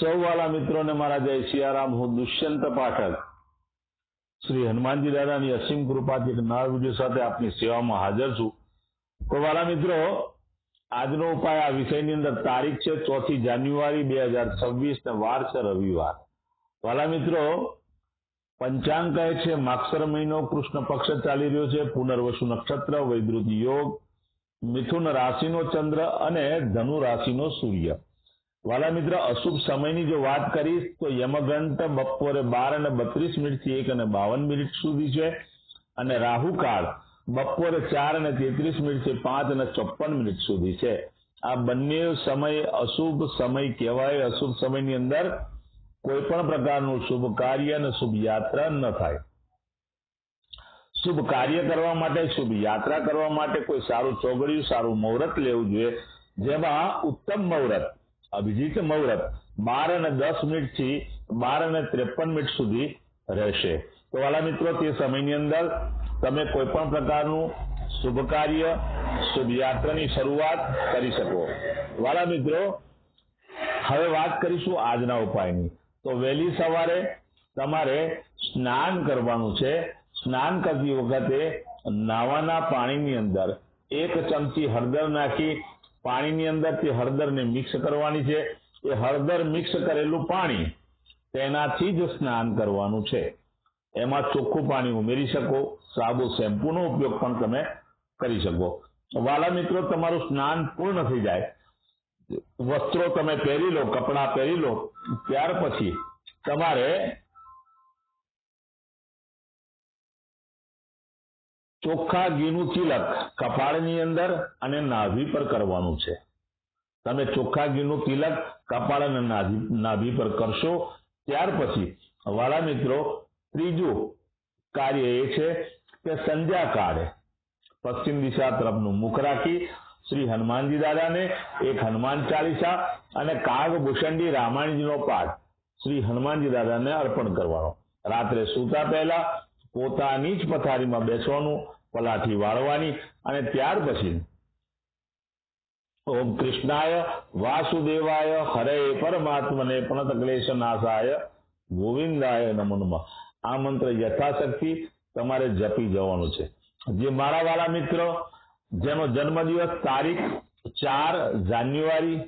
સૌ મિત્રોને મારા જય સિયારામ હું દુષ્યંત પાઠક. શ્રી હનુમાનજી દાદાની અસીમ કૃપાથી નવા વીડિયો સાથે આપની સેવામાં હાજર છું. તો વાલા મિત્રો, આજનો ઉપાય આ વિષયની અંદર તારીખ છે ચોથી જાન્યુઆરી બે હજાર છવ્વીસ ને વાર છે રવિવાર. વાલા મિત્રો, પંચાંગ કહે છે માક્ષર મહિનો કૃષ્ણ પક્ષ ચાલી રહ્યો છે, પુનર્વસુ નક્ષત્ર વૈદ્રુત યોગ, મિથુન રાશિનો ચંદ્ર અને ધનુ રાશિનો સૂર્ય. વાલા મિત્ર, અશુભ સમયની જો વાત કરીશ, તો યમઘંટ બપોરે બાર અને બત્રીસ મિનિટથી એક અને બાવન મિનિટ સુધી છે. અને રાહુકાળ બપોરે ચાર અને તેત્રીસ મિનિટથી પાંચ અને ચોપન મિનિટ સુધી છે. આ બંને સમય અશુભ સમય કહેવાય. અશુભ સમયની અંદર કોઈ પણ પ્રકારનું શુભ કાર્ય અને શુભ યાત્રા ન થાય. શુભ કાર્ય કરવા માટે, શુભ યાત્રા કરવા માટે કોઈ સારું ચોગડિયું, સારું મુહૂર્ત લેવું જોઈએ. જેમાં ઉત્તમ મુહૂર્ત અભિજીત મુહૂર્ત બાર અને દસ મિનિટથી બાર અને ત્રેપન મિનિટ સુધી રહેશે. તો વાલા મિત્રો, તે સમયની અંદર તમે કોઈ પણ પ્રકારનું શુભ કાર્ય, શુભ યાત્રાની શરૂઆત કરી શકો. વાલા મિત્રો, હવે વાત કરીશું આજના ઉપાયની. તો વહેલી સવારે તમારે સ્નાન કરવાનું છે. સ્નાન કરતી વખતે નાવાના પાણીની અંદર એક ચમચી હળદર નાખી પાણીની અંદરથી હળદરને મિક્સ કરવાની છે. એ હળદર મિક્સ કરેલું પાણી તેનાથી જ સ્નાન કરવાનું છે. એમાં ચોખ્ખું પાણી ઉમેરી શકો, સાબુ શેમ્પૂનો ઉપયોગ પણ તમે કરી શકો. વાલા મિત્રો, તમારું સ્નાન પૂર્ણ થઈ જાય. વસ્ત્રો તમે પહેરી લો, કપડાં પહેરી લો, ત્યાર પછી તમારે ચોખ્ખા ઘીનું તિલક કપાળની અંદર અને નાભી પર કરવાનું છે. તમે ચોખ્ખા ઘીનું તિલક, કપાળ અને નાભી પર કરશો, ત્યાર પછી વાળા મિત્રો, ત્રીજું કાર્ય એ છે કે સંધ્યા કાળે પશ્ચિમ દિશા તરફનું મુખ રાખી શ્રી હનુમાનજી દાદાને, એક હનુમાન ચાલીસા અને કાગભૂષણજી રામાયણજીનો પાઠ શ્રી હનુમાનજી દાદાને અર્પણ કરવાનો. રાત્રે સૂતા પહેલા પોતાની જ પથારીમાં બેસવાનું, પલાઠી વાળવાની અને ત્યાર પછી ઓમ કૃષ્ણાય વાસુદેવાય હરે પરમાત્મને પણત ક્લેશ નાશાય ગોવિંદાય નમો નમઃ. આ મંત્ર યથાશક્તિ તમારે જપી જવાનું છે. જે મારા વાળા મિત્રો, જેનો જન્મદિવસ તારીખ ચાર જાન્યુઆરી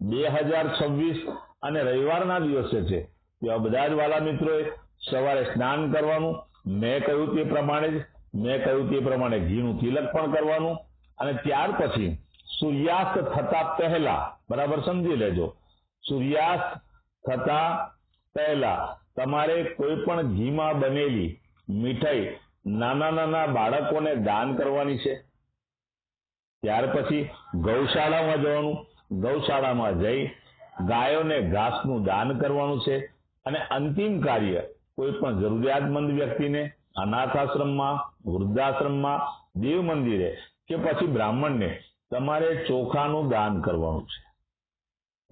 બે હજાર છવ્વીસ અને રવિવારના દિવસે છે, તેવા બધા જ વાલા મિત્રોએ સવારે સ્નાન કરવાનું મેં કહ્યું તે પ્રમાણે જ, મેં કહ્યું તે પ્રમાણે ઘીનું તિલક પણ કરવાનું અને ત્યાર પછી સૂર્યાસ્ત થતા પહેલા, બરાબર સમજી લેજો, સૂર્યાસ્ત થતા પહેલા તમારે કોઈ પણ ઘીમાં બનેલી મીઠાઈ નાના નાના બાળકોને દાન કરવાની છે. ત્યાર પછી ગૌશાળામાં જવાનું, ગૌશાળામાં જઈ ગાયોને ઘાસનું દાન કરવાનું છે અને અંતિમ કાર્ય કોઈ પણ જરૂરિયાતમંદ વ્યક્તિને અનાથ આશ્રમમાં વૃદ્ધાશ્રમમાં, દેવ મંદિરે કે પછી બ્રાહ્મણને તમારે ચોખાનું દાન કરવાનું છે.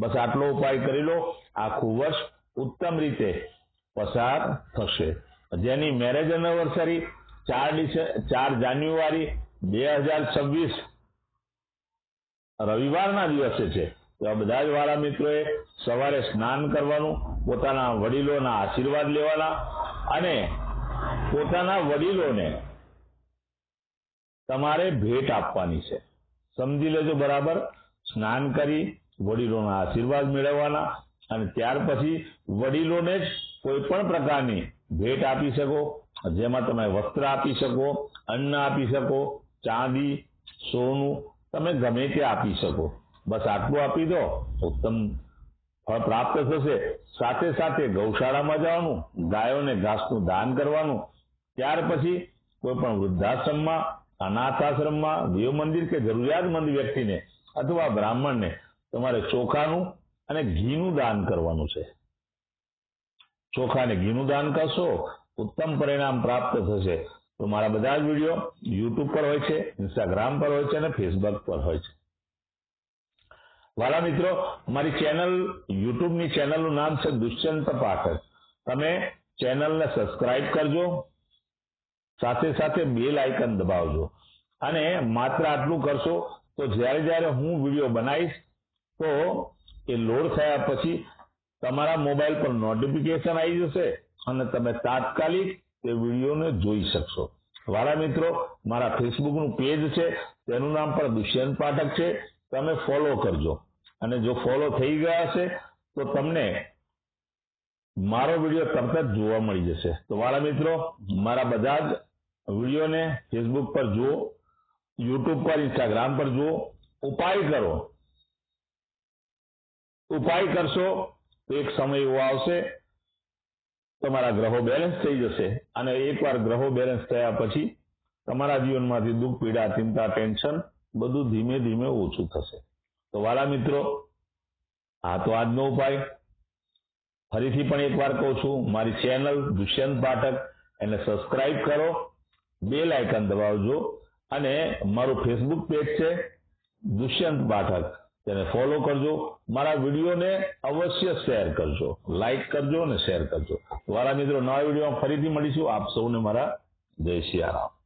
બસ આટલો ઉપાય કરી લો. આખું વર્ષ ઉત્તમ રીતે પસાર થશે. જેની મેરેજ એનિવર્સરી ચાર ચાર જાન્યુઆરી બે હજાર છવ્વીસ રવિવારના દિવસે છે. એવા બધા જ વાળા મિત્રોએ સવારે સ્નાન કરવાનું, પોતાના વડીલોના આશીર્વાદ લેવાના અને પોતાના વડીલોને તમારે ભેટ આપવાની છે. સમજી લેજો બરાબર? સ્નાન કરી વડીલોના આશીર્વાદ મેળવવાના અને ત્યાર પછી વડીલોને જ કોઈ પણ પ્રકારની ભેટ આપી શકો. જેમાં તમે વસ્ત્ર આપી શકો, અન્ન આપી શકો, ચાંદી, સોનું, તમે ગમે તે આપી શકો. બસ આટલું આપી દો, ઉત્તમ ફળ પ્રાપ્ત થશે. સાથે સાથે ગૌશાળામાં જવાનું, ગાયોને ઘાસનું દાન કરવાનું. ત્યાર પછી કોઈ પણ વૃદ્ધાશ્રમમાં અનાથ આશ્રમમાં દેવ મંદિર કે જરૂરિયાતમંદ વ્યક્તિને અથવા બ્રાહ્મણને તમારે ચોખાનું અને ઘીનું દાન કરવાનું છે. ચોખા અને ઘીનું દાન કરશો, ઉત્તમ પરિણામ પ્રાપ્ત થશે. તો મારા બધા જ વીડિયો યુટ્યુબ પર હોય છે, ઇન્સ્ટાગ્રામ પર હોય છે અને ફેસબુક પર હોય છે. વાલા મિત્રો મારી ચેનલ, યુટ્યુબની ચેનલનું નામ છે દુષ્યંત પાઠક. તમે ચેનલને સબસ્ક્રાઇબ કરજો, સાથે સાથે બેલ આઇકન દબાવજો. અને માત્ર આટલું કરશો તો જ્યારે જ્યારે હું વીડિયો બનાવીશ, તો એ લોડ થયા પછી તમારા મોબાઈલ પર નોટિફિકેશન આવી જશે અને તમે તાત્કાલિક એ વિડીયોને જોઈ શકશો. વાળા મિત્રો, મારા ફેસબુકનું પેજ છે, તેનું નામ પણ દુષ્યંત પાઠક છે. તમે ફોલો કરજો. અને જો ફોલો થઈ ગયા હશે, તો તમને મારો વીડિયો તરત જ જોવા મળી જશે. તો મારા મિત્રો, મારા બધા જ વિડીયોને ફેસબુક પર જુઓ યુટ્યુબ પર ઇન્સ્ટાગ્રામ પર જુઓ. ઉપાય કરો. ઉપાય કરશો, તો એક સમય એવો આવશે, તમારા ગ્રહો બેલેન્સ થઈ જશે. અને એકવાર ગ્રહો બેલેન્સ થયા પછી તમારા જીવનમાંથી દુઃખ, પીડા, ચિંતા ટેન્શન બધું ધીમે ધીમે ઓછું થશે. તો વાલા મિત્રો, આ તો આજનો ઉપાય. ફરીથી પણ એકવાર કહું છું, મારી ચેનલ દુષ્યંત પાઠક, એને સબસ્ક્રાઇબ કરો બેલ આઇકન દબાવજો, અને મારું ફેસબુક પેજ છે, દુષ્યંત પાઠક. તેને ફોલો કરજો, મારા વિડીયોને અવશ્ય શેર કરજો લાઇક કરજો અને શેર કરજો. મારા મિત્રો, નવા વિડીયોમાં ફરીથી મળીશું. આપ સૌને મારા જય સિયારામ